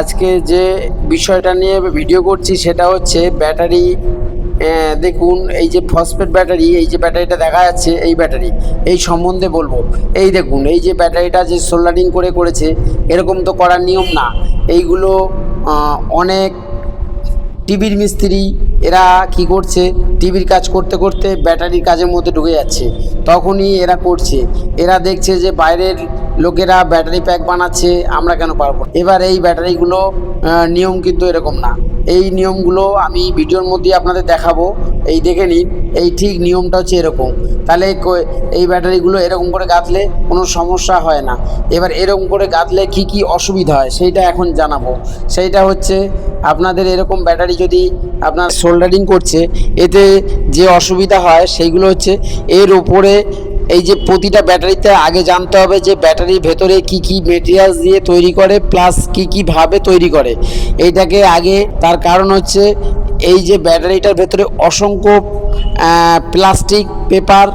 আজকে যে বিষয়টা নিয়ে ভিডিও করছি সেটা হচ্ছে ব্যাটারি দেখুন, এই যে ফসফেট ব্যাটারি, এই যে ব্যাটারিটা দেখা যাচ্ছে, এই ব্যাটারি। এই সম্বন্ধে বলব। এই দেখুন, এই যে ব্যাটারিটা যে সোল্ডারিং করে করেছে, এরকম তো করার নিয়ম না। এইগুলো অনেক টিভির মিস্ত্রি এরা কি করছে? টিভির কাজ করতে করতে ব্যাটারির কাজের মধ্যে ঢুকে যাচ্ছে। তখনই এরা করছে। এরা দেখছে যে বাইরের লোকেরা ব্যাটারি প্যাক বানাচ্ছে, আমরা কেন পারব এবার এই ব্যাটারিগুলো নিয়ম কিন্তু এরকম না। এই নিয়মগুলো আমি ভিডিওর মধ্যে আপনাদের দেখাবো। এই দেখে নিন, এই ঠিক নিয়মটা হচ্ছে এরকম। তাহলে এই ব্যাটারিগুলো এরকম করে গাঁথলে কোনো সমস্যা হয় না। এবার এরকম করে গাঁথলে কি কি অসুবিধা হয় সেইটা এখন জানাব। সেইটা হচ্ছে আপনাদের এরকম ব্যাটারি যদি আপনার সোল্ডারিং করছে, এতে যে অসুবিধা হয় সেইগুলো হচ্ছে এর ওপরে এই যে প্রতিটা ব্যাটারিতে আগে জানতে হবে যে ব্যাটারির ভেতরে কি কি মেটেরিয়ালস দিয়ে তৈরি করে প্লাস কি কি ভাবে তৈরি করে। এইটাকে আগে, তার কারণ হচ্ছে এই যে ব্যাটারিটার ভেতরে অসংখ্য প্লাস্টিক পেপার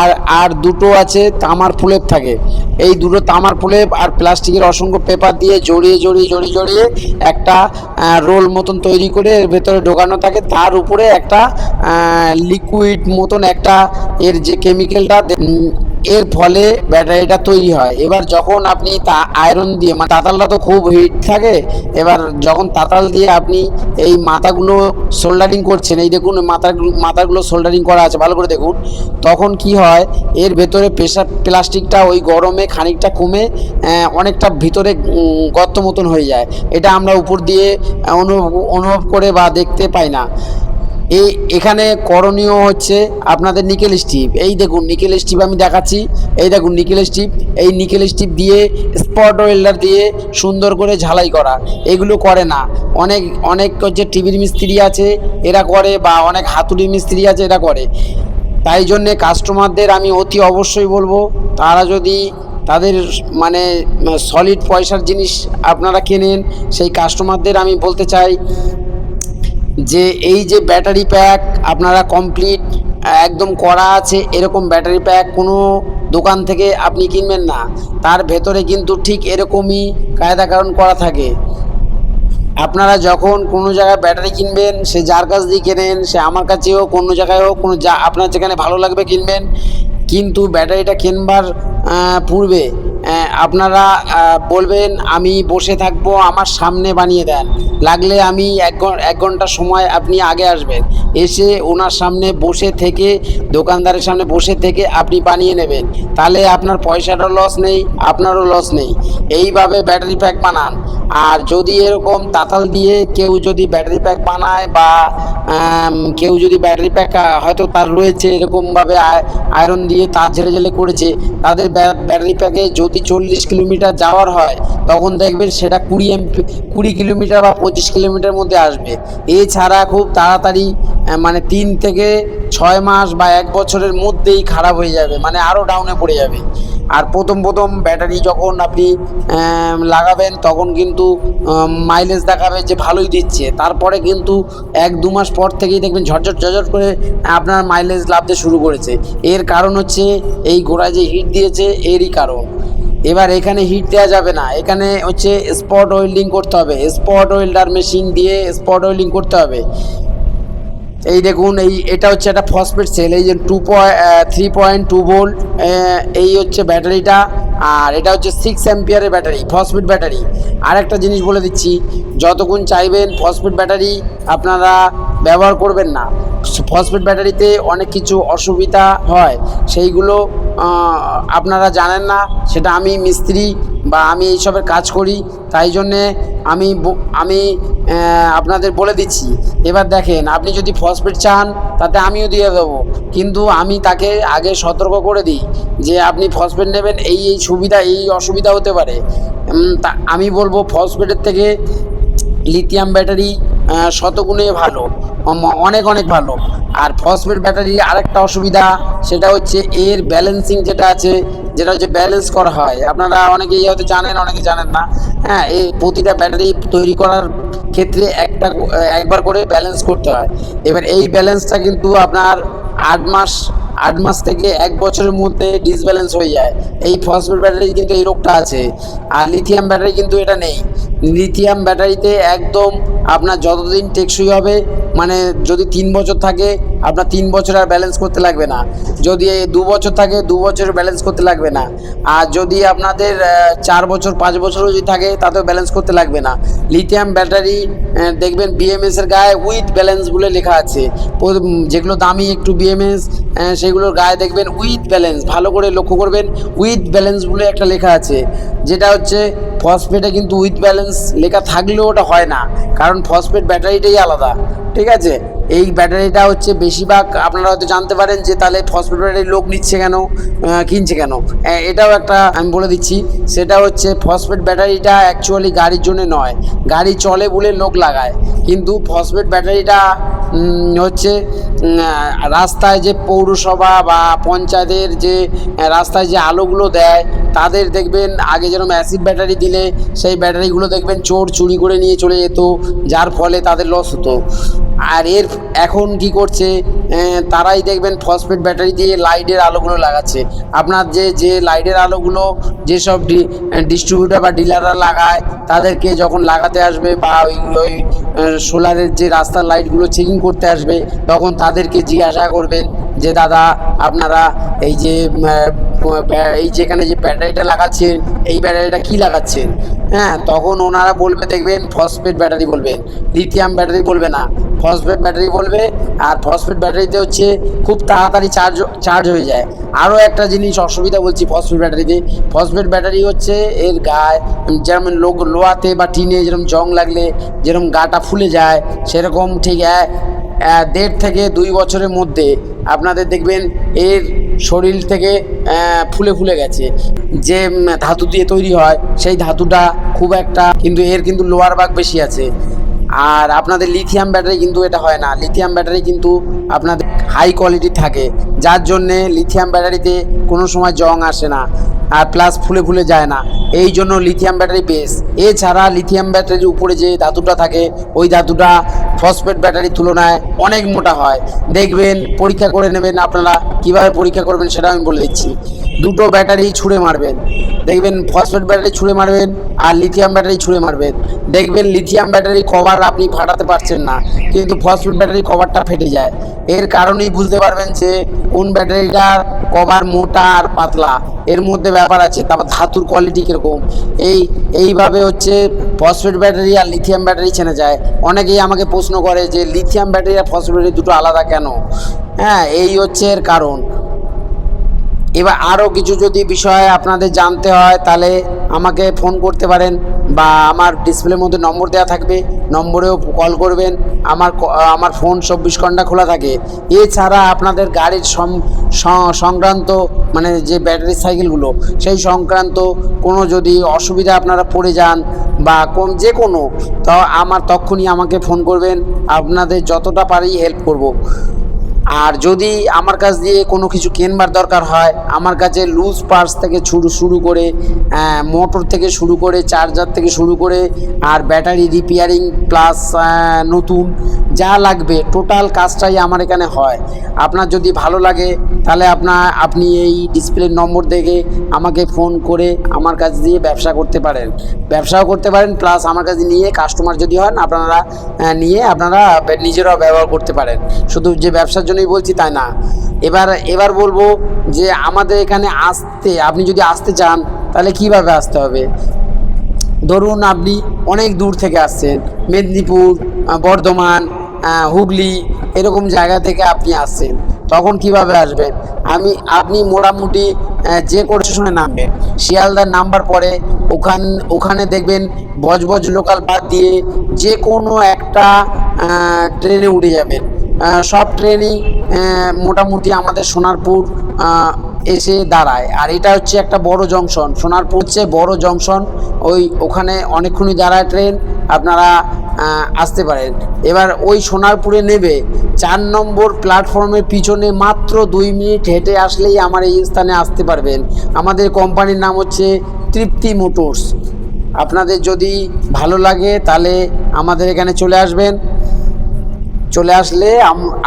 আর আর দুটো আছে তামার ফুলের থাকে। এই দুটো তামার ফুলের আর প্লাস্টিকের অসংখ্য পেপার দিয়ে জড়িয়ে জড়িয়ে জড়িয়ে জড়িয়ে একটা রোল মতন তৈরি করে এর ভেতরে ঢোকানো থাকে। তার উপরে একটা লিকুইড মতন একটা এর যে কেমিক্যালটা এর ফলে ব্যাটারিটা তৈরি হয়। এবার যখন আপনি তা আয়রন দিয়ে মানে তাতালটা তো খুব হিট থাকে, এবার যখন তাতাল দিয়ে আপনি এই মাথাগুলো সোল্ডারিং করছেন, এই দেখুন মাথাগুলো মাথাগুলো সোল্ডারিং করা আছে, ভালো করে দেখুন, তখন কি হয়, এর ভেতরে প্রেশার প্লাস্টিকটা ওই গরমে খানিকটা কমে অনেকটা ভিতরে গর্ত মতন হয়ে যায়। এটা আমরা উপর দিয়ে অনুভব অনুভব করে বা দেখতে পাই না। এই এখানে করণীয় হচ্ছে আপনাদের নিকেল স্টিপ। এই দেখুন, নিকেল স্টিপ আমি দেখাচ্ছি। এই দেখুন, নিকেল স্টিপ। এই নিকেল স্টিপ দিয়ে স্পট ওয়েল্ডার দিয়ে সুন্দর করে ঝালাই করা। এগুলো করে না। অনেক অনেক হচ্ছে টিভির মিস্ত্রি আছে, এরা করে, বা অনেক হাতুড়ি মিস্ত্রি আছে, এরা করে। তাই জন্যে কাস্টমারদের আমি অতি অবশ্যই বলব, তারা যদি তাদের মানে সলিড পয়সার জিনিস আপনারা কেনেন, সেই কাস্টমারদের আমি বলতে চাই যে এই যে ব্যাটারি প্যাক আপনারা কমপ্লিট একদম করা আছে, এরকম ব্যাটারি প্যাক কোনো দোকান থেকে আপনি কিনবেন না। তার ভেতরে কিন্তু ঠিক এরকমই কায়দাকারণ করা থাকে। আপনারা যখন কোনো জায়গায় ব্যাটারি কিনবেন, সে যার কাছ দিয়ে কেনেন, সে আমার কাছে হোক কোনো জায়গায় হোক কোনো যা আপনার যেখানে ভালো লাগবে কিনবেন। কিন্তু ব্যাটারিটা কেনবার পূর্বে আপনারা বলবেন, আমি বসে থাকব, আমার সামনে বানিয়ে দেন। লাগলে আমি এক এক ঘণ্টা সময় আপনি আগে আসবেন। এসে ওনার সামনে বসে থেকে, দোকানদারের সামনে বসে থেকে আপনি বানিয়ে নেবেন। তাহলে আপনার পয়সাটাও লস নেই, আপনারও লস নেই। এইভাবে ব্যাটারি প্যাক বানান। আর যদি এরকম তাতাল দিয়ে কেউ যদি ব্যাটারি প্যাক বানায় বা কেউ যদি ব্যাটারি প্যাক হয়তো তার রয়েছে এরকমভাবে আয়- আয়রন দিয়ে তার ঝেড়ে ঝেলে করেছে, তাদের ব্যা- ব্যাটারি প্যাকে যদি চল্লিশ কিলোমিটার যাওয়ার হয়, তখন দেখবেন সেটা কুড়ি এমপি কুড়ি কিলোমিটার বা পঁচিশ কিলোমিটার মধ্যে আসবে। এছাড়া খুব তাড়াতাড়ি মানে তিন থেকে ছয় মাস বা এক বছরের মধ্যেই খারাপ হয়ে যাবে মানে আরও ডাউনে পড়ে যাবে। আর প্রথম প্রথম ব্যাটারি যখন আপনি লাগাবেন, তখন কিন্তু মাইলেজ দেখাবে যে ভালোই দিচ্ছে। তারপরে কিন্তু এক দু মাস পর থেকেই দেখবেন ঝরঝর ঝরঝর করে আপনার মাইলেজ লাভতে শুরু করেছে। এর কারণ হচ্ছে, এই গোড়ায় যে হিট দিয়েছে, এরই কারণ। এবার এখানে হিট দেওয়া যাবে না। এখানে হচ্ছে স্পট ওয়েল্ডিং করতে হবে। স্পট ওয়েল্ডার মেশিন দিয়ে স্পট ওয়েল্ডিং করতে হবে। এই দেখুন, এই এটা হচ্ছে একটা ফসফেট সেল এই যে two point three point two volt এই হচ্ছে ব্যাটারিটা, আর এটা হচ্ছে সিক্স অ্যাম্পিয়ারের ব্যাটারি ফসফেট ব্যাটারি। আর একটা জিনিস বলে দিচ্ছি, যতক্ষণ চাইবেন ফসফেট ব্যাটারি আপনারা ব্যবহার করবেন না। ফসফেট ব্যাটারিতে অনেক কিছু অসুবিধা হয়, সেইগুলো আপনারা জানেন না, সেটা আমি মিস্ত্রি বা আমি এইসবের কাজ করি, তাই জন্যে আমি আমি আপনাদের বলে দিচ্ছি। এবার দেখেন, আপনি যদি ফসফেট চান, তাতে আমিও দিয়ে দেবো। কিন্তু আমি তাকে আগে সতর্ক করে দিই যে আপনি ফসফেট নেবেন, এই এই সুবিধা, এই অসুবিধা হতে পারে। আমি বলব ফসফেটের থেকে লিথিয়াম ব্যাটারি শতগুণে ভালো। অনেক অনেক ভালো। আর ফসফেট ব্যাটারি আরেকটা অসুবিধা, সেটা হচ্ছে এর ব্যালেন্সিং যেটা আছে, যেটা হচ্ছে ব্যালেন্স করা হয়। আপনারা অনেকেই হয়তো জানেন, অনেকে জানেন না। হ্যাঁ এই প্রতিটা ব্যাটারি তৈরি করার ক্ষেত্রে একটা, একবার করে ব্যালেন্স করতে হয়। এবার এই ব্যালেন্সটা কিন্তু আপনার আট মাস আট মাস থেকে এক বছরের মধ্যে ডিসব্যালেন্স হয়ে যায়। এই ফসফেট ব্যাটারি কিন্তু এই রোগটা আছে। আর লিথিয়াম ব্যাটারি কিন্তু এটা নেই। লিথিয়াম ব্যাটারিতে একদম আপনার যতদিন টেকসই হবে মানে যদি তিন বছর থাকে, আপনার তিন বছর আর ব্যালেন্স করতে লাগবে না। যদি দু বছর থাকে, দু বছর ব্যালেন্স করতে লাগবে না। আর যদি আপনাদের চার বছর, পাঁচ বছরও যদি থাকে, তাতেও ব্যালেন্স করতে লাগবে না। লিথিয়াম ব্যাটারি দেখবেন বিএমএস এর গায়ে উইথ ব্যালেন্স বলে লেখা আছে। যেগুলো দামি একটু বিএমএস সেগুলোর গায়ে দেখবেন উইথ ব্যালেন্স ভালো করে লক্ষ্য করবেন উইথ ব্যালেন্স বলে একটা লেখা আছে। যেটা হচ্ছে ফসফেটে কিন্তু উইথ ব্যালেন্স লেখা থাকলেও ওটা হয় না। কারণ ফসফেট ব্যাটারিটাই আলাদা। ঠিক আছে? এই ব্যাটারিটা হচ্ছে বেশিরভাগ আপনারা হয়তো জানতে পারেন যে তাহলে ফসফেট ব্যাটারি লোক নিচ্ছে কেন কিনছে কেন। এটাও একটা আমি বলে দিচ্ছি, সেটা হচ্ছে ফসফেট ব্যাটারিটা অ্যাকচুয়ালি গাড়ির জন্য নয়, গাড়ি চলে বলে লোক লাগায়। কিন্তু ফসফেট ব্যাটারিটা হচ্ছে রাস্তায় যে পৌরসভা বা পঞ্চায়েতের যে, রাস্তায় যে আলোগুলো দেয়, তাদের দেখবেন আগে যেরকম অ্যাসিড ব্যাটারি দিলে, সেই ব্যাটারিগুলো দেখবেন চোর চুরি করে নিয়ে চলে যেত, যার ফলে তাদের লস হতো। আর এর এখন কি করছে তারাই দেখবেন ফসফেট ব্যাটারি দিয়ে লাইটের আলোগুলো লাগাচ্ছে। আপনার যে যে লাইটের আলোগুলো যেসব ডিস্ট্রিবিউটার বা ডিলাররা লাগায়, তাদেরকে যখন লাগাতে আসবে বা ওই ওই সোলারের যে রাস্তার লাইটগুলো চেকিং করতে আসবে, তখন তাদেরকে জিজ্ঞাসা করবেন যে, দাদা, আপনারা এই যে এই যেখানে যে ব্যাটারিটা লাগাচ্ছেন, এই ব্যাটারিটা কি লাগাচ্ছেন? হ্যাঁ তখন ওনারা বলবে, দেখবেন ফসফেট ব্যাটারি বলবে লিথিয়াম ব্যাটারি বলবে না। ফসফেট ব্যাটারি বলবে, আর ফসফেট ব্যাটারিতে হচ্ছে খুব তাড়াতাড়ি চার্জ চার্জ হয়ে যায়। আরও একটা জিনিস অসুবিধা বলছি ফসফেট ব্যাটারিতে। ফসফেট ব্যাটারি হচ্ছে এর গায়ে যেমন লোক লোহাতে বা টিনে যেরকম জং লাগলে, যেরকম গাটা ফুলে যায়, সেরকম ঠিক দেড় থেকে দুই বছরের মধ্যে আপনাদের দেখবেন এর শরীর থেকে ফুলে ফুলে গেছে। যে ধাতু দিয়ে তৈরি হয়, সেই ধাতুটা খুব একটা, কিন্তু এর কিন্তু লোয়ার ভাগ বেশি আছে। আর আপনাদের লিথিয়াম ব্যাটারি কিন্তু এটা হয় না। লিথিয়াম ব্যাটারি কিন্তু আপনাদের হাই কোয়ালিটি থাকে। যার জন্যে লিথিয়াম ব্যাটারিতে কোনো সময় জং আসে না আর প্লাস ফুলে ফুলে যায় না। এই জন্য লিথিয়াম ব্যাটারি বেস এছাড়া লিথিয়াম ব্যাটারির উপরে যে ধাতুটা থাকে, ওই ধাতুটা ফসফেট ব্যাটারির তুলনায় অনেক মোটা হয়। দেখবেন, পরীক্ষা করে নেবেন আপনারা, কীভাবে পরীক্ষা করবেন সেটা আমি বলে দিচ্ছি। দুটো ব্যাটারি ছুঁড়ে মারবেন। দেখবেন, ফসফেট ব্যাটারি ছুঁড়ে মারবেন আর লিথিয়াম ব্যাটারি ছুঁড়ে মারবেন। দেখবেন, লিথিয়াম ব্যাটারি কভার আপনি ফাটাতে পারছেন না, কিন্তু ফসফেট ব্যাটারি কভারটা ফেটে যায়। এর কারণেই বুঝতে পারবেন যে, কোন ব্যাটারিটার কভার মোটা আর পাতলা। এর মধ্যে ব্যাপার আছে, তারপর ধাতুর কোয়ালিটি কীরকম। এই, এইভাবে হচ্ছে ফসফেট ব্যাটারি আর লিথিয়াম ব্যাটারি চেনা যায়। অনেকেই আমাকে প্রশ্ন করে যে লিথিয়াম ব্যাটারি আর ফসফেট ব্যাটারি দুটো আলাদা কেন? হ্যাঁ এই হচ্ছে এর কারণ। এবার আরও কিছু যদি বিষয়ে আপনাদের জানতে হয়, তাহলে আমাকে ফোন করতে পারেন। বা আমার ডিসপ্লের মধ্যে নম্বর দেওয়া থাকবে, নম্বরেও কল করবেন। আমার আমার ফোন চব্বিশ ঘণ্টা খোলা থাকে। এছাড়া আপনাদের গাড়ির সংক্রান্ত মানে যে ব্যাটারি সাইকেলগুলো সেই সংক্রান্ত কোনো যদি অসুবিধা আপনারা পড়ে যান বা কোন যে কোনো, তো আমার তখনই আমাকে ফোন করবেন। আপনাদের যতটা পারি হেল্প করব। আর যদি আমার কাছ দিয়ে কোনো কিছু কেনবার দরকার হয়, আমার কাছে লুজ পার্স থেকে শুরু শুরু করে মোটর থেকে শুরু করে চার্জার থেকে শুরু করে, আর ব্যাটারি রিপেয়ারিং প্লাস নতুন, যা লাগবে টোটাল কাজটাই আমার এখানে হয়। আপনার যদি ভালো লাগে তাহলে আপনার আপনি এই ডিসপ্লের নম্বর দেখে আমাকে ফোন করে আমার কাছ দিয়ে ব্যবসা করতে পারেন। ব্যবসাও করতে পারেন প্লাস আমার কাছে নিয়ে কাস্টমার যদি হন, আপনারা নিয়ে আপনারা নিজেরাও ব্যবহার করতে পারেন। শুধু যে ব্যবসার জন্যই বলছি তাই না। এবার এবার বলব যে আমাদের এখানে আসতে, আপনি যদি আসতে চান, তাহলে কীভাবে আসতে হবে? ধরুন আপনি অনেক দূর থেকে আসছেন, মেদিনীপুর বর্ধমান হুগলি, এরকম জায়গা থেকে আপনি আসছেন। তখন কীভাবে আসবেন আমি, আপনি মোটামুটি যে স্টেশনে নামবেন শিয়ালদার নাম্বার পরে ওখান, ওখানে দেখবেন বজবজ লোকাল বাদ দিয়ে যে কোনো একটা ট্রেনে উঠে যাবেন সব ট্রেনই মোটামুটি আমাদের সোনারপুর এসে দাঁড়ায়। আর এটা হচ্ছে একটা বড় জংশন। সোনারপুর হচ্ছে বড় জংশন। ওই ওখানে অনেকক্ষণই দাঁড়ায় ট্রেন। আপনারা আসতে পারেন এবার ওই সোনারপুরে নেবে। চার নম্বর প্ল্যাটফর্মের পিছনে মাত্র দুই মিনিট হেঁটে আসলেই আমার এই স্থানে আসতে পারবেন। আমাদের কোম্পানির নাম হচ্ছে তৃপ্তি মোটরস। আপনাদের যদি ভালো লাগে তাহলে আমাদের এখানে চলে আসবেন। চলে আসলে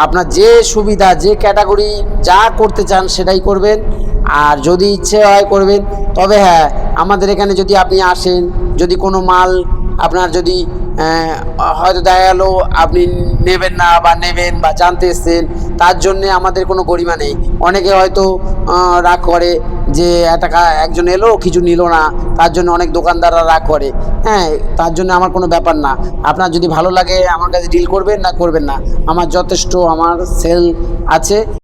আপনার যে সুবিধা, যে ক্যাটাগরি যা করতে চান সেটাই করবেন। আর যদি ইচ্ছে হয় করবেন, তবে হ্যাঁ আমাদের এখানে যদি আপনি আসেন, যদি কোনো মাল আপনার যদি হয়তো দেখা গেলো আপনি নেবেন না বা নেবেন বা জানতে এসছেন, তার জন্যে আমাদের কোনো গরিমা নেই। অনেকে হয়তো রাগ করে যে একটা একজন এলো, কিছু নিল না, তার জন্য অনেক দোকানদাররা রাগ করে। হ্যাঁ তার জন্য আমার কোনো ব্যাপার না। আপনার যদি ভালো লাগে আমার কাছে ডিল করবেন না করবেন না। আমার যথেষ্ট আমার সেল আছে।